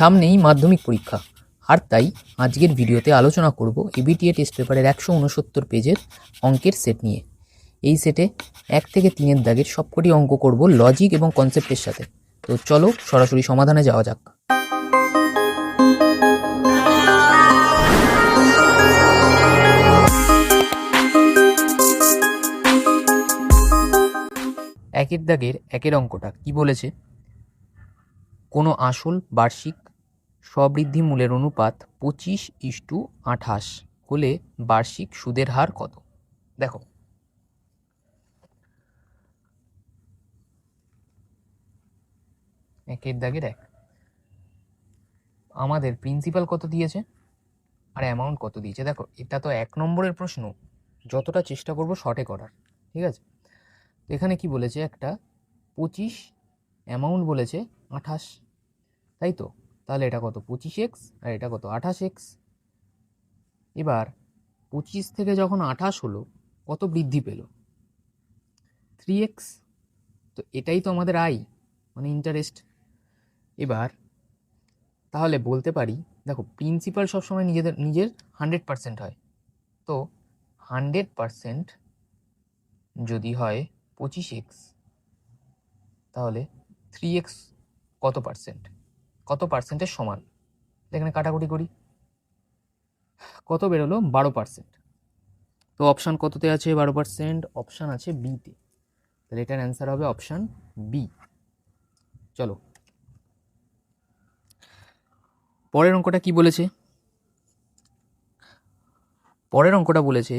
সামনেই মাধ্যমিক পরীক্ষা। আর তাই আজকের ভিডিওতে আলোচনা করব এবিটিএ টেস্ট পেপারের একশো উনসত্তর পেজের অঙ্কের সেট নিয়ে। এই সেটে এক থেকে তিনের দাগের সবকটি অঙ্ক করব লজিক এবং কনসেপ্টের সাথে। তো চলো সরাসরি সমাধানে যাওয়া যাক। একের দাগের একের অঙ্কটা কি বলেছে? কোনো আসল বার্ষিক স্ববৃদ্ধি মূলের অনুপাত পঁচিশ ইস্টু আঠাশ হলে বার্ষিক সুদের হার কত? দেখো। একের দাগের এক। আমাদের প্রিন্সিপাল কত দিয়েছে? আর অ্যামাউন্ট কত দিয়েছে? দেখো, এটা তো এক নম্বরের প্রশ্ন। যতটা চেষ্টা করব শর্টে করার, ঠিক আছে? তো এখানে কি বলেছে? একটা পঁচিশ অ্যামাউন্ট বলেছে আঠাশ। তাই তো? তাহলে এটা কত? পঁচিশ এক্স আর এটা কত? আঠাশ এক্স এবার পঁচিশ থেকে যখন আঠাশ হলো, কত বৃদ্ধি পেল? থ্রি এক্স তো এটাই তো আমাদের আই মানে ইন্টারেস্ট এবার তাহলে বলতে পারি, দেখো প্রিন্সিপাল সবসময় নিজেদের, নিজের হান্ড্রেড পার্সেন্ট হয়। তো হান্ড্রেড পার্সেন্ট যদি হয় পঁচিশ এক্স তাহলে থ্রি এক্স কত পার্সেন্ট কত পার্সেন্টের সমান? এখানে কাটাকুটি করি। কত বেরোলো? বারো পার্সেন্ট। তো অপশান কততে আছে বারো পার্সেন্ট? অপশান আছে বিতে তাহলে এটার অ্যান্সার হবে অপশান বি চলো। পরের অঙ্কটা কি বলেছে? পরের অঙ্কটা বলেছে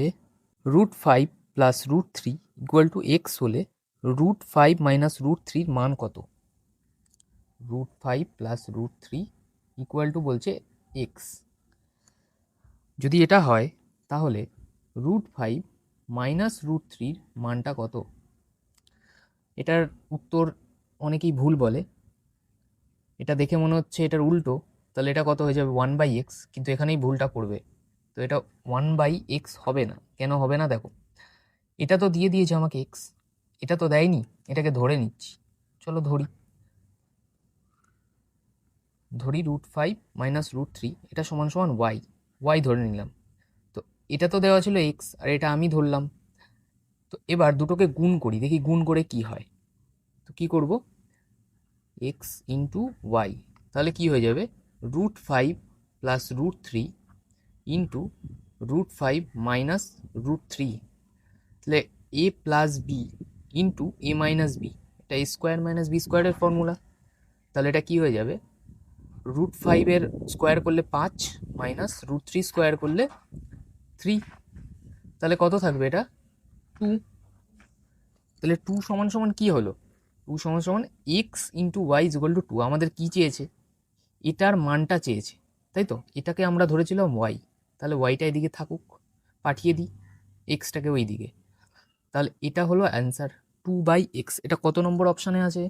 root five plus root three equal to x হলে রুট ফাইভ মাইনাস রুট থ্রির মান কত? Root five plus root three equal to বলছে এক্স যদি এটা হয়, তাহলে রুট ফাইভ মাইনাস রুট থ্রির মানটা কত? এটার উত্তর অনেকেই ভুল বলে। এটা দেখে মনে হচ্ছে এটার উল্টো, তাহলে এটা কত হয়ে যাবে? ওয়ান বাই এক্স কিন্তু এখানেই ভুলটা করবে তো এটা ওয়ান বাই এক্স হবে না। কেন হবে না? দেখো, এটা তো দিয়ে দিয়েছে আমাকে এক্স এটা তো দেয়নি, এটাকে ধরে নিচ্ছি। চলো ধরি। ধরি root five minus root three এটা সমান সমান ওয়াই ওয়াই ধরে নিলাম। তো এটা তো দেওয়া ছিল এক্স আর এটা আমি ধরলাম। তো এবার দুটোকে গুণ করি, দেখি গুণ করে কি হয়। তো কি করব? এক্স ইন্টু ওয়াই তাহলে কি হয়ে যাবে? Root five plus root three into root five minus root three তাহলে a plus b into a minus b এটা স্কোয়ার মাইনাস বি স্কোয়ারের ফর্মুলা তাহলে এটা কি হয়ে যাবে? রুট ফাইভের স্কোয়ার করলে পাঁচ মাইনাস রুট থ্রি স্কোয়ার করলে থ্রি তাহলে কত থাকবে এটা? টু তাহলে টু সমান সমান কী হলো? টু সমান সমান x into y equal to two আমাদের কী চেয়েছে? এটার মানটা চেয়েছে, তাই তো? এটাকে আমরা ধরেছিলাম ওয়াই তাহলে ওয়াইটা এদিকে থাকুক, পাঠিয়ে দিই এক্সটাকে ওই দিকে। তাহলে এটা হলো অ্যান্সার টু বাই এক্স এটা কত নম্বর অপশানে আছে?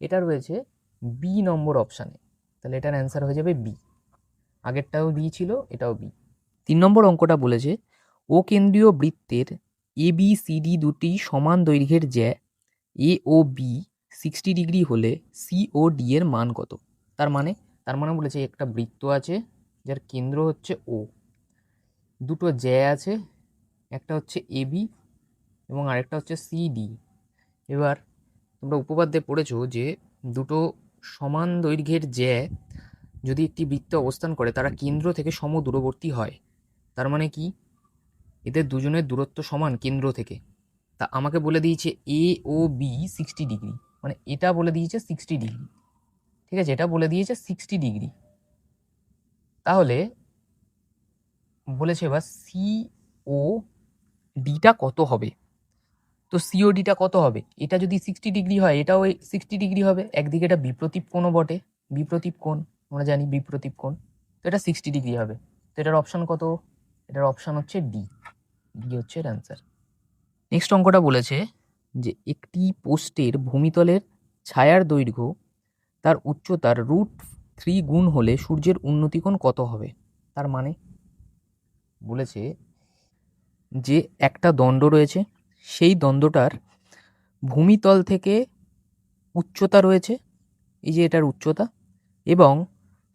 এটা রয়েছে বি নম্বর অপশানে তাহলে এটার অ্যান্সার হয়ে যাবে বি আগেরটাও বি ছিল, এটাও বি তিন নম্বর অঙ্কটা বলেছে, ও কেন্দ্রীয় বৃত্তের এ বি সি ডি দুটি সমান দৈর্ঘ্যের জ্যা A O B sixty degree হলে সি ও ডি এর মান কত? তার মানে তার মানে বলেছে একটা বৃত্ত আছে যার কেন্দ্র হচ্ছে ও দুটো জ্যা আছে, একটা হচ্ছে এ বি এবং আরেকটা হচ্ছে সি ডি এবার তোমরা উপপাদ্যে পড়েছো যে দুটো সমান দৈর্ঘ্যের জ্যা যদি একটি বৃত্তে অবস্থান করে, তারা কেন্দ্র থেকে সম দূরবর্তী হয়। তার মানে কি? এদের দুজনের দূরত্ব সমান কেন্দ্র থেকে। তা আমাকে বলে দিয়েছে A O B sixty degree মানে এটা বলে দিয়েছে সিক্সটি ডিগ্রি ঠিক আছে, এটা বলে দিয়েছে সিক্সটি ডিগ্রি তাহলে বলেছে এবার সি ও ডিটা কত হবে? তো সিওডিটা কত হবে? এটা যদি সিক্সটি ডিগ্রি হয়, এটাও সিক্সটি ডিগ্রি হবে। একদিকে এটা বিপ্রতীপ কোণও বটে। বিপ্রতীপ কোণ, আমরা জানি বিপ্রতীপ কোণ। তো এটা সিক্সটি ডিগ্রি হবে। তো এটার অপশান কত? এটার অপশান হচ্ছে ডি ডি হচ্ছে এর অ্যান্সার নেক্সট অঙ্কটা বলেছে যে একটি পোস্টের ভূমিতলের ছায়ার দৈর্ঘ্য তার উচ্চতার রুট থ্রি গুণ হলে সূর্যের উন্নতিকোণ কত হবে? তার মানে বলেছে যে একটা দণ্ড রয়েছে সেই দ্বন্দ্বটার ভূমিতল থেকে উচ্চতা রয়েছে, এই যে এটার উচ্চতা, এবং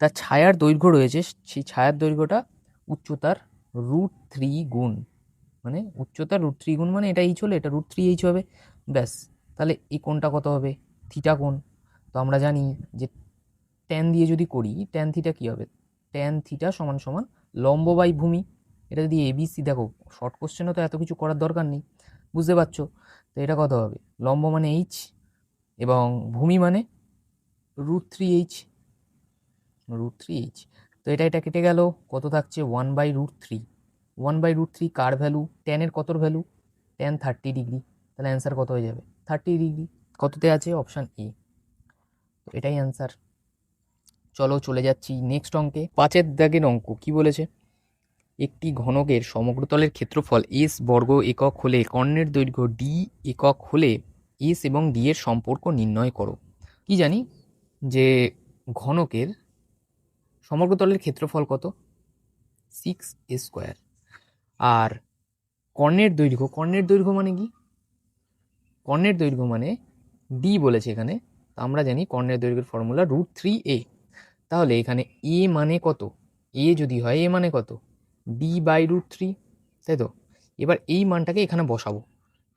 তার ছায়ার দৈর্ঘ্য রয়েছে, সেই ছায়ার দৈর্ঘ্যটা উচ্চতার রুট থ্রি গুণ মানে উচ্চতা রুট থ্রি গুণ মানে এটা এইচ হলে এটা রুট থ্রি এইচ হবে, ব্যাস, তাহলে এই কোণটা কত হবে থিটা কোণ, তো আমরা জানি যে ট্যান দিয়ে যদি করি ট্যান থিটা কী হবে ট্যান থিটা সমান সমান লম্ব বাই ভূমি, এটা যদি এবিসি দেখো শর্ট কোশ্চেনও তো এত কিছু করার দরকার নেই বুঝতে পারছ? তো এটা কত হবে? লম্ব মানে এইচ এবং ভূমি মানে root three H root three H তো এটা এটা কেটে গেল। কত থাকছে? One by root three one by root three car value টেনের কতর ভ্যালু টেন থার্টি ডিগ্রি তাহলে অ্যান্সার কত হয়ে যাবে? থার্টি ডিগ্রি কততে আছে? অপশান এ তো এটাই অ্যান্সার চলো চলে যাচ্ছি নেক্সট অঙ্কে। পাঁচের দাগের অঙ্ক, কি বলেছে? একটি ঘনকের সমগ্রতলের ক্ষেত্রফল এস বর্গ একক হলে কর্ণের দৈর্ঘ্য ডি একক হলে এস এবং ডি এর সম্পর্ক নির্ণয় করো। কি জানি? যে ঘনকের সমগ্রতলের ক্ষেত্রফল কত? সিক্স এ স্কোয়ার আর কর্ণের দৈর্ঘ্য কর্ণের দৈর্ঘ্য মানে কি? কর্ণের দৈর্ঘ্য মানে ডি বলেছে এখানে, তা আমরা জানি কর্ণের দৈর্ঘ্যের ফর্মুলা রুট থ্রি এ তাহলে এখানে এ মানে কত? এ যদি হয় এ মানে কত? ডি বাই রুট থ্রি তাই তো? এবার এই মানটাকে এখানে বসাবো।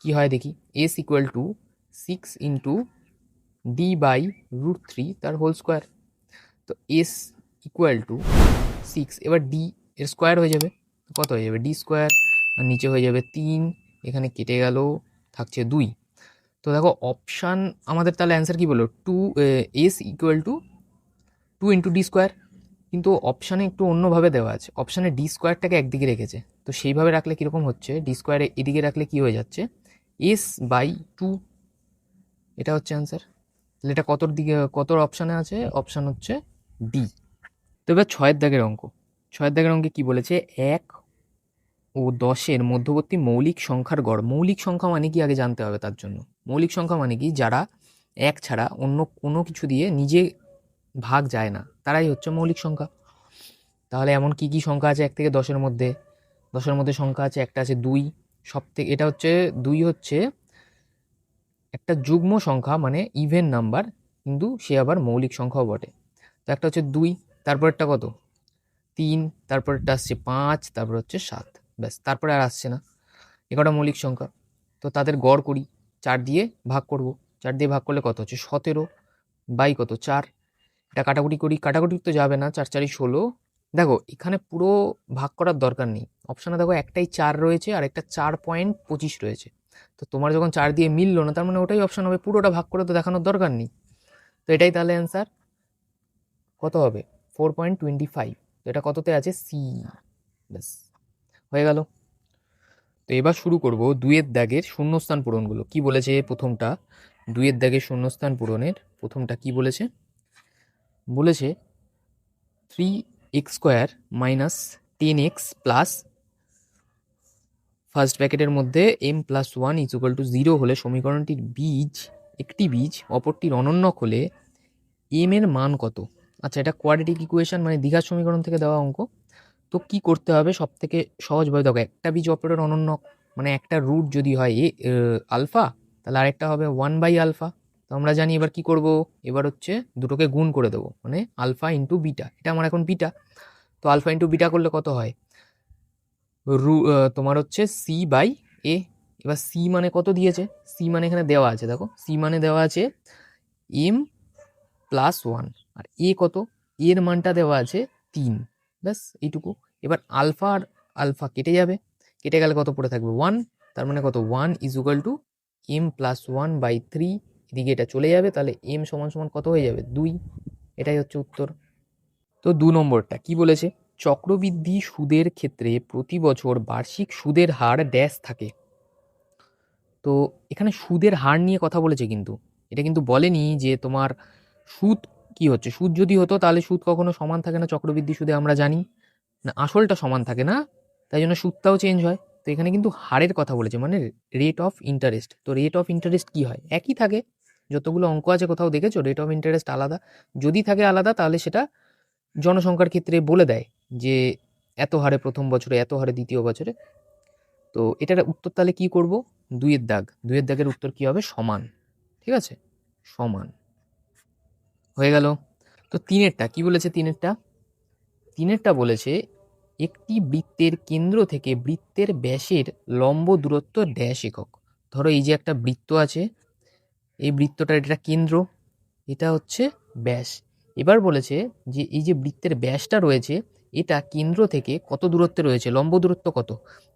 কি হয় দেখি? S equal to six into D by root three তার হোল স্কোয়ার তো এস ইকুয়াল টু সিক্স এবার ডি এর স্কোয়ার হয়ে যাবে। কত হয়ে যাবে? ডি স্কোয়ার আর নিচে হয়ে যাবে তিন, এখানে কেটে গেল, থাকছে দুই। তো দেখো অপশান আমাদের তাহলে অ্যান্সার কী বলল? Two S equal to two into D square কিন্তু অপশানে একটু অন্যভাবে দেওয়া আছে। অপশানে ডি স্কোয়ারটাকে একদিকে রেখেছে। তো সেইভাবে রাখলে কীরকম হচ্ছে? ডি স্কোয়ারে এদিকে রাখলে কী হয়ে যাচ্ছে? এস বাই টু এটা হচ্ছে অ্যান্সার তাহলে এটা কতর দিকে কত অপশানে আছে? অপশান হচ্ছে ডি তো এবার ছয়ের দাগের অঙ্ক। ছয়ের দাগের অঙ্কে কী বলেছে? এক ও দশের মধ্যবর্তী মৌলিক সংখ্যার গড়। মৌলিক সংখ্যা মানে কি? আগে জানতে হবে তার জন্য। মৌলিক সংখ্যা মানে কি? যারা এক ছাড়া অন্য কোনো কিছু দিয়ে নিজে ভাগ যায় না। তারাই হচ্ছে মৌলিক সংখ্যা। তাহলে এমন কি কি সংখ্যা আছে এক থেকে দশের মধ্যে? দশের মধ্যে সংখ্যা আছে, একটা আছে দুই। সব থেকে এটা হচ্ছে, দুই হচ্ছে একটা যুগ্ম সংখ্যা মানে ইভেন নাম্বার কিন্তু সে আবার মৌলিক সংখ্যাও বটে। তো একটা হচ্ছে দুই তারপরটা কত? তিন তারপরটা আসছে পাঁচ, তারপর হচ্ছে সাত। ব্যাস, তারপরে আর আসছে না। এগারোটা মৌলিক সংখ্যা। তো তাদের গড় করি, চার দিয়ে ভাগ করব। চার দিয়ে ভাগ করলে কত হচ্ছে? সতেরো, বাই কত? চার। এটা কাটাকুটি করি, কাটাকুটি তো যাবে না, চার চারি ষোলো। দেখো, এখানে পুরো ভাগ করার দরকার নেই। অপশানে দেখো, একটাই চার রয়েছে আর একটা চার পয়েন্ট পঁচিশ রয়েছে। তো তোমার যখন চার দিয়ে মিললো না, তার মানে ওটাই অপশান হবে, পুরোটা ভাগ করে তো দেখানোর দরকার নেই। তো এটাই তাহলে অ্যান্সার কত হবে? ফোর পয়েন্ট টোয়েন্টি ফাইভ তো এটা কততে আছে? সি ব্যাস, হয়ে গেল। তো এবার শুরু করব দুয়ের দাগের শূন্যস্থান পূরণগুলো। কি বলেছে প্রথমটা? দুয়ের দাগের শূন্যস্থান পূরণের প্রথমটা কি বলেছে? বলেছে three x square minus ten x plus first ব্র্যাকেটের মধ্যে m plus one is equal to zero হলে সমীকরণটির বীজ, একটি বীজ, অপরটির অনন্যক হলে এম এর মান কত? আচ্ছা এটা কোয়াড্রেটিক ইকুয়েশন মানে দীঘার সমীকরণ থেকে দেওয়া অঙ্ক। তো কি করতে হবে? সব থেকে সহজভাবে দেখো, একটা বীজ অপরের অনন্যক মানে একটা রুট যদি হয়, এ আলফা তাহলে আরেকটা হবে ওয়ান বাই আলফা তো আমরা জানি এবার কি করব? এবার হচ্ছে দুটোকে গুণ করে দেবো মানে আলফা ইন্টু বিটা। এটা আমার এখন বিটা। তো আলফা ইন্টু বিটা করলে কত হয়? রু তোমার হচ্ছে সি বাই এ। এবার সি মানে কত দিয়েছে? সি মানে এখানে দেওয়া আছে, দেখো। সি মানে দেওয়া আছে এম প্লাস ওয়ান। আর এ কত? এর মানটা দেওয়া আছে তিন। ব্যাস, এইটুকু। এবার আলফা আর আলফা কেটে যাবে। কেটে গেলে কত পড়ে থাকবে? ওয়ান। তার মানে কত? One is equal to m plus one by three এদিকে এটা চলে যাবে, তাহলে এম সমান সমান কত হয়ে যাবে? দুই। এটাই হচ্ছে উত্তর। তো দু নম্বরটা কি বলেছে? চক্রবৃদ্ধি সুদের ক্ষেত্রে প্রতি বছর বার্ষিক সুদের হার ড্যাশ থাকে। তো এখানে সুদের হার নিয়ে কথা বলেছে কিন্তু। এটা কিন্তু বলেনি যে তোমার সুদ কি হচ্ছে? সুদ যদি হতো তাহলে সুদ কখনো সমান থাকে না, চক্রবৃদ্ধি সুদে আমরা জানি। না, আসলটা সমান থাকে না, তাই জন্য সুদটাও চেঞ্জ হয়। তো এখানে কিন্তু হারের কথা বলেছে মানে রেট অফ ইন্টারেস্ট তো রেট অফ ইন্টারেস্ট কি হয়? একই থাকে। যতগুলো অঙ্ক আছে কোথাও দেখেছ? রেট অফ ইন্টারেস্ট আলাদা। যদি থাকে আলাদা, তাহলে সেটা জনসংখ্যার ক্ষেত্রে বলে দেয় যে এত হারে প্রথম বছরে, এত হারে দ্বিতীয় বছরে। তো এটার উত্তর তাহলে কি করব? দুইয়ের দাগ। দুইয়ের দাগের উত্তর কি হবে? সমান। ঠিক আছে? সমান। হয়ে গেল। তো তিনেরটা, কি বলেছে তিনেরটা? তিনেরটা বলেছে, একটি বৃত্তের কেন্দ্র থেকে বৃত্তের ব্যাসের লম্ব দূরত্ব ড্যাশ একক। ধরো এই যে একটা বৃত্ত আছে এই বৃত্তটার এটা কেন্দ্র, এটা হচ্ছে ব্যাস। এবার বলেছে যে, এই যে বৃত্তের ব্যাসটা রয়েছে, এটা কেন্দ্র থেকে কত দূরত্বে রয়েছে? লম্ব দূরত্ব কত?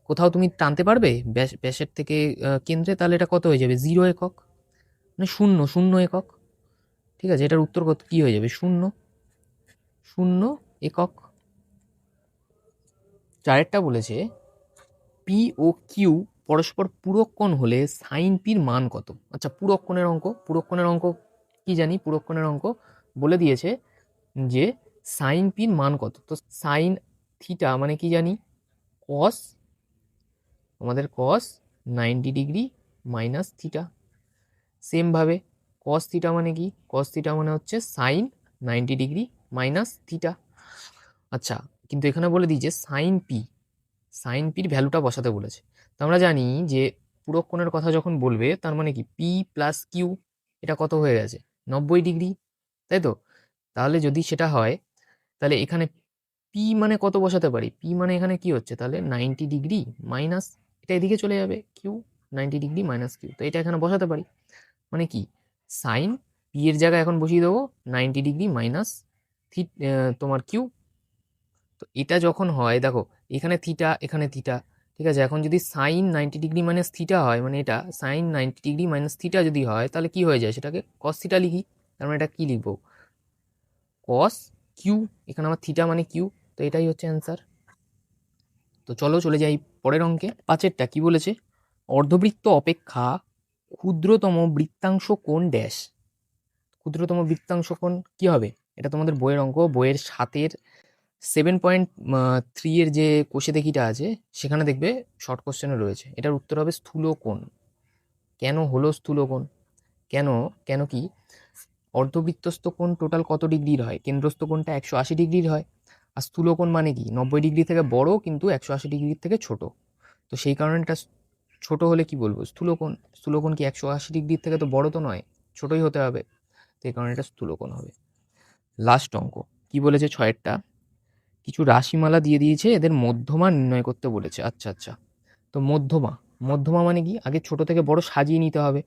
কোথাও তুমি টানতে পারবে? ব্যাস, ব্যাসের থেকে কেন্দ্রে তাহলে এটা কত হয়ে যাবে? জিরো একক? মানে শূন্য শূন্য একক? ঠিক আছে, এটার উত্তর কত, কী হয়ে যাবে? শূন্য। শূন্য একক। চারেরটা বলেছে পি ও কিউ পরস্পর পূরক কোণ হলে সাইন পির মান কত? আচ্ছা পূরক কোণের অঙ্ক পূরক কোণের অঙ্ক কি জানি? পূরক কোণের অঙ্ক বলে দিয়েছে যে সাইন পির মান কত? তো সাইন থিটা মানে কি জানি? কস আমাদের cos ninety degree minus theta সেমভাবে কস থিটা মানে কি? কস থিটা মানে হচ্ছে sine ninety degree minus theta আচ্ছা কিন্তু এখানে বলে যে সাইন পি সাইন পির ভ্যালুটা বসাতে বলেছে। তো আমরা জানি যে পূরক কোণের কথা যখন বলবে, তার মানে কি? পি প্লাস কিউ এটা কত হয়ে গেছে? নব্বই ডিগ্রি, তাই তো? তাহলে যদি সেটা হয়, তাহলে এখানে পি মানে কত বসাতে পারি? পি মানে এখানে কি হচ্ছে? তাহলে নাইনটি ডিগ্রি মাইনাস এটা এদিকে চলে যাবে Q ninety degree minus Q তো এটা এখানে বসাতে পারি। মানে কি? সাইন পি এর জায়গায় এখন বসিয়ে দেবো নাইনটি ডিগ্রি মাইনাস থি তোমার কিউ তো এটা যখন হয়, দেখো, এখানে থিটা এখানে থিটা ঠিক আছে? এখন যদি sine ninety degree minus theta হয় মানে এটা sine ninety degree minus theta যদি হয়, তাহলে কি হয়ে যায়? সেটাকে কস থিটা লিখি। তার মানে এটা কী লিখব? কস কিউ এখানে আমার থিটা মানে কিউ তো এটাই হচ্ছে অ্যান্সার তো চলো, চলে যাই পরের অঙ্কে। পাঁচেরটা কি বলেছে? অর্ধবৃত্ত অপেক্ষা ক্ষুদ্রতম বৃত্তাংশ কোণ ড্যাশ ক্ষুদ্রতম বৃত্তাংশ কোণ কি হবে? এটা তোমাদের বইয়ের অঙ্ক, বইয়ের সাতের সেভেন পয়েন্ট থ্রি এর যে কোষে দেখিটা আছে, সেখানে দেখবে শর্ট কোশ্চেনে রয়েছে। এটার উত্তর হবে স্থূল কোণ কেন হলো স্থূল কোণ কেন কেন কি? অর্ধবৃত্তস্থ কোণ টোটাল কত ডিগ্রির হয়? কেন্দ্রস্থ কোণটা একশো আশি ডিগ্রির হয়। আর স্থূল কোণ মানে কি? নব্বই ডিগ্রি থেকে বড়, কিন্তু একশো আশি ডিগ্রির থেকে ছোট। তো সেই কারণে এটা ছোট হলে কি বলব? স্থূল কোণ স্থূল কোণ কি একশো আশি ডিগ্রির থেকে তো বড় তো নয়, ছোটই হতে হবে। তো এই কারণে এটা স্থূল কোণ হবে। লাস্ট অঙ্ক। কি বলেছে ছয়েরটা? কিছু রাশিমালা দিয়ে দিয়েছে, এদের মধ্যমা নির্ণয় করতে বলেছে। আচ্ছা আচ্ছা। তো মধ্যমা মধ্যমা মানে কি? আগে ছোট থেকে বড় সাজিয়ে নিতে হবে।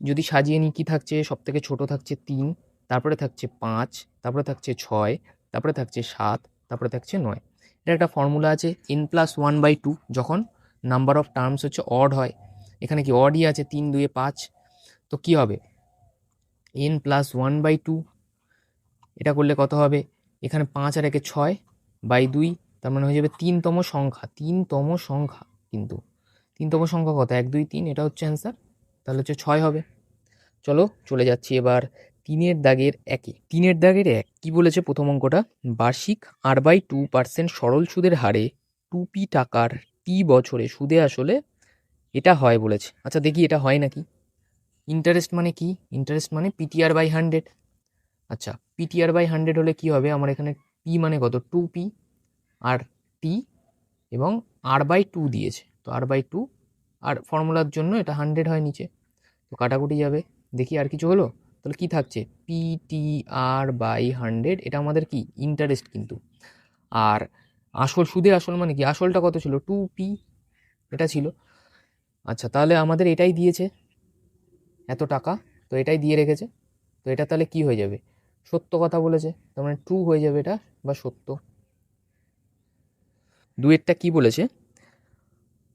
যদি সাজিয়ে নিই, কী থাকছে? সব থেকে ছোটো থাকছে তিন, তারপরে থাকছে পাঁচ, তারপরে থাকছে ছয়, তারপরে থাকছে সাত, তারপরে থাকছে নয়। এটা একটা ফর্মুলা আছে n plus one by two যখন নাম্বার অফ টার্মস হচ্ছে অড হয়। এখানে কি অডই আছে? তিন, দুয়ে পাঁচ। তো কি হবে? N plus one by two এটা করলে কত হবে? এখানে পাঁচ আর একে ছয় বাই দুই, তার মানে হয়ে যাবে তিনতম সংখ্যা তিনতম সংখ্যা কিন্তু। তিনতম সংখ্যা কত? এক, দুই, তিন, এটা হচ্ছে অ্যান্সার তাহলে হচ্ছে ছয় হবে। চলো চলে যাচ্ছি এবার তিনের দাগের একে। তিনের দাগের এক, কি বলেছে প্রথম অঙ্কটা? বার্ষিক আর বাই টু পার্সেন্ট সরল সুদের হারে টু পি টাকার টি বছরে সুদে আসলে এটা হয় বলেছে। আচ্ছা দেখি এটা হয় নাকি? ইন্টারেস্ট মানে কি? ইন্টারেস্ট মানে পিটিআর বাই হান্ড্রেড আচ্ছা পিটিআর বাই হান্ড্রেড হলে কি হবে? আমার এখানে পি মানে কত? টু পি আর টি এবং আর বাই টু দিয়েছে। তো আর বাই টু আর ফর্মুলার জন্য এটা হান্ড্রেড হয় নিচে। তো কাটাকুটি যাবে। দেখি আর কিছু হলো? তাহলে কি থাকছে? P T R by hundred এটা আমাদের কি? ইন্টারেস্ট কিন্তু। আর আসল সুদে আসল মানে কি? আসলটা কত ছিল? টু পি এটা ছিল। আচ্ছা তাহলে আমাদের এটাই দিয়েছে। এত টাকা। তো এটাই দিয়ে রেখেছে। তো এটা তাহলে কি হয়ে যাবে? সত্য কথা বলেছে। তার মানে ট্রু হয়ে যাবে এটা বা সত্য। দুয়েরটা কি বলেছে?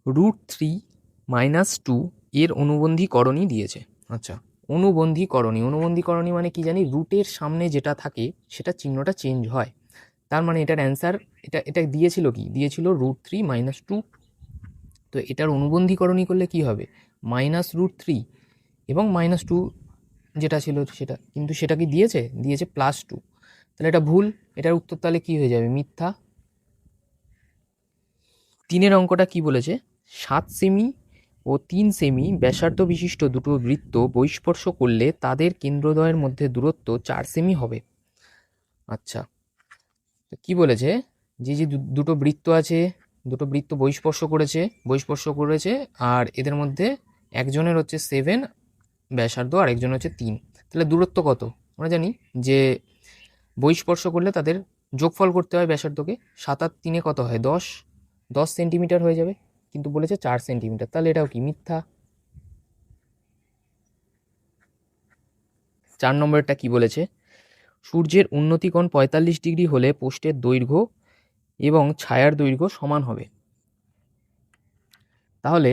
রুট থ্রি মাইনাস টু এর অনুবন্ধীকরণই দিয়েছে। আচ্ছা। অনুবন্ধীকরণী অনুবন্ধীকরণী মানে কি জানি? রুটের সামনে যেটা থাকে সেটা চিহ্নটা চেঞ্জ হয়। তার মানে এটার অ্যান্সার এটা এটা দিয়েছিল কি? দিয়েছিল রুট থ্রি মাইনাস টু তো এটার অনুবন্ধীকরণী করলে কি হবে? মাইনাস রুট থ্রি এবং মাইনাস টু যেটা ছিল সেটা। কিন্তু সেটা কি দিয়েছে? দিয়েছে প্লাস টু তাহলে এটা ভুল। এটার উত্তর তাহলে কি হয়ে যাবে? মিথ্যা। তিনের অঙ্কটা কি বলেছে? সাত সেমি ও তিন সেমি ব্যাসার্ধ বিশিষ্ট দুটো বৃত্ত বৈস্পর্শ করলে তাদের কেন্দ্রদ্বয়ের মধ্যে দূরত্ব চার সেমি হবে। আচ্ছা। কি বলেছে? যে যে দুটো বৃত্ত আছে, দুটো বৃত্ত বহিস্পর্শ করেছে বহিস্পর্শ করেছে, আর এদের মধ্যে একজনের হচ্ছে সেভেন ব্যাসার্ধ আর একজন হচ্ছে তিন। তাহলে দূরত্ব কত? আমরা জানি যে বহিস্পর্শ করলে তাদের যোগফল করতে হয় ব্যাসার্ধকে। সাত আর তিনে কত হয়? দশ। দশ সেন্টিমিটার হয়ে যাবে, কিন্তু বলেছে চার সেন্টিমিটার। তাহলে এটাও কি মিথ্যা? চার নম্বরটা কি বলেছে? সূর্যের উন্নতিকোণ পঁয়তাল্লিশ ডিগ্রি হলে পোস্টের দৈর্ঘ্য এবং ছায়ার দৈর্ঘ্য সমান হবে। তাহলে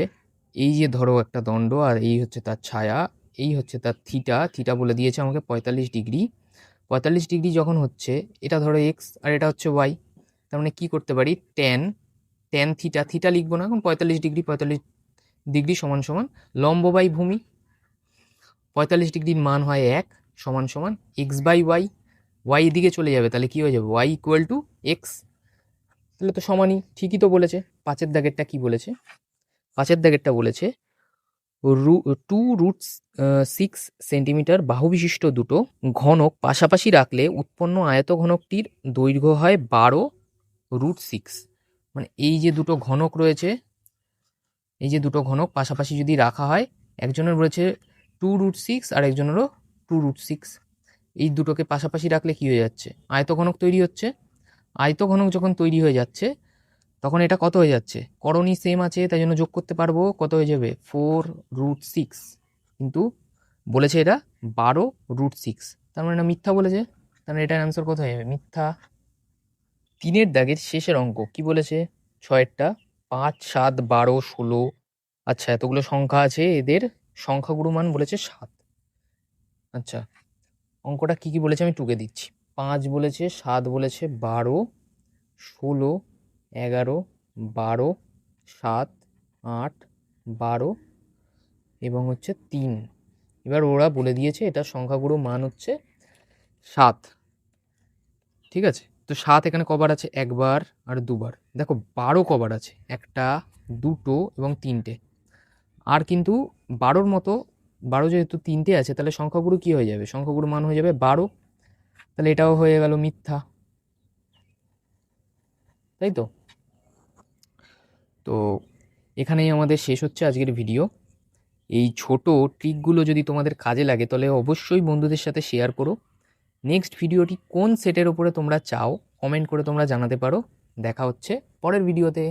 এই যে ধরো একটা দণ্ড, আর এই হচ্ছে তার ছায়া এই হচ্ছে তার থিটা থিটা বলে দিয়েছে আমাকে পঁয়তাল্লিশ ডিগ্রি। পঁয়তাল্লিশ ডিগ্রি যখন হচ্ছে, এটা ধরো এক্স আর এটা হচ্ছে ওয়াই তার মানে কী করতে পারি? ট্যান ট্যান থিটা থিটা লিখব না এখন, পঁয়তাল্লিশ ডিগ্রি পঁয়তাল্লিশ ডিগ্রি সমান সমান, লম্ব বাই ভূমি, পঁয়তাল্লিশ ডিগ্রির মান হয় এক, সমান সমান এক্স বাই ওয়াই ওয়াই এদিকে চলে যাবে, তাহলে কী হয়ে যাবে? ওয়াই ইকুয়াল টু এক্স তাহলে তো সমানই, ঠিকই তো বলেছে। পাঁচের দাগেরটা কি বলেছে? পাঁচের দাগেরটা বলেছে টু রুট সিক্স সেন্টিমিটার বাহু বিশিষ্ট দুটো ঘনক পাশাপাশি রাখলে উৎপন্ন আয়ত ঘনকটির দৈর্ঘ্য হয় বারো রুট সিক্স মানে এই যে দুটো ঘনক রয়েছে, এই যে দুটো ঘনক পাশাপাশি যদি রাখা হয়, একজনের রয়েছে টু রুট সিক্স আর একজনেরও টু রুট সিক্স এই দুটোকে পাশাপাশি রাখলে কি হয়ে যাচ্ছে? আয়ত ঘনক তৈরি হচ্ছে। আয়ত ঘনক যখন তৈরি হয়ে যাচ্ছে তখন এটা কত হয়ে যাচ্ছে? করণী সেম আছে, তাই জন্য যোগ করতে পারব। কত হয়ে যাবে? ফোর রুট সিক্স কিন্তু বলেছে এটা বারো রুট সিক্স তার মানে এটা মিথ্যা বলেছে। তার মানে এটার অ্যান্সার কত হয়ে যাবে? মিথ্যা। তিনের দাগের শেষের অঙ্ক কি বলেছে? ছয়েরটা পাঁচ, সাত, বারো, ষোলো। আচ্ছা এতগুলো সংখ্যা আছে, এদের সংখ্যাগুরু মান বলেছে সাত। আচ্ছা অঙ্কটা কি কি বলেছে আমি টুকে দিচ্ছি। পাঁচ বলেছে, সাত বলেছে, বারো, ষোলো এগারো, বারো, সাত, আট, বারো এবং হচ্ছে তিন। এবার ওরা বলে দিয়েছে এটা সংখ্যাগুরু মান হচ্ছে সাত। ঠিক আছে? তো সাত এখানে কবার আছে? একবার আর দুবার। দেখো, বারো কবার আছে। একটা, দুটো এবং তিনটে। আর কিন্তু বারোর মতো, বারো যেহেতু তিনটে আছে, তাহলে সংখ্যাগুরু কী হয়ে যাবে? সংখ্যাগুরু মান হয়ে যাবে বারো। তাহলে এটাও হয়ে গেল মিথ্যা। তাই তো? তো এখানেই আমাদের শেষ হচ্ছে আজকের ভিডিও এই ছোট ট্রিকগুলো যদি তোমাদের কাজে লাগে, তাহলে অবশ্যই বন্ধুদের সাথে শেয়ার করো। নেক্সট ভিডিওটি কোন সেটের ওপরে তোমরা চাও কমেন্ট করে তোমরা জানাতে পারো। দেখা হচ্ছে পরের ভিডিওতে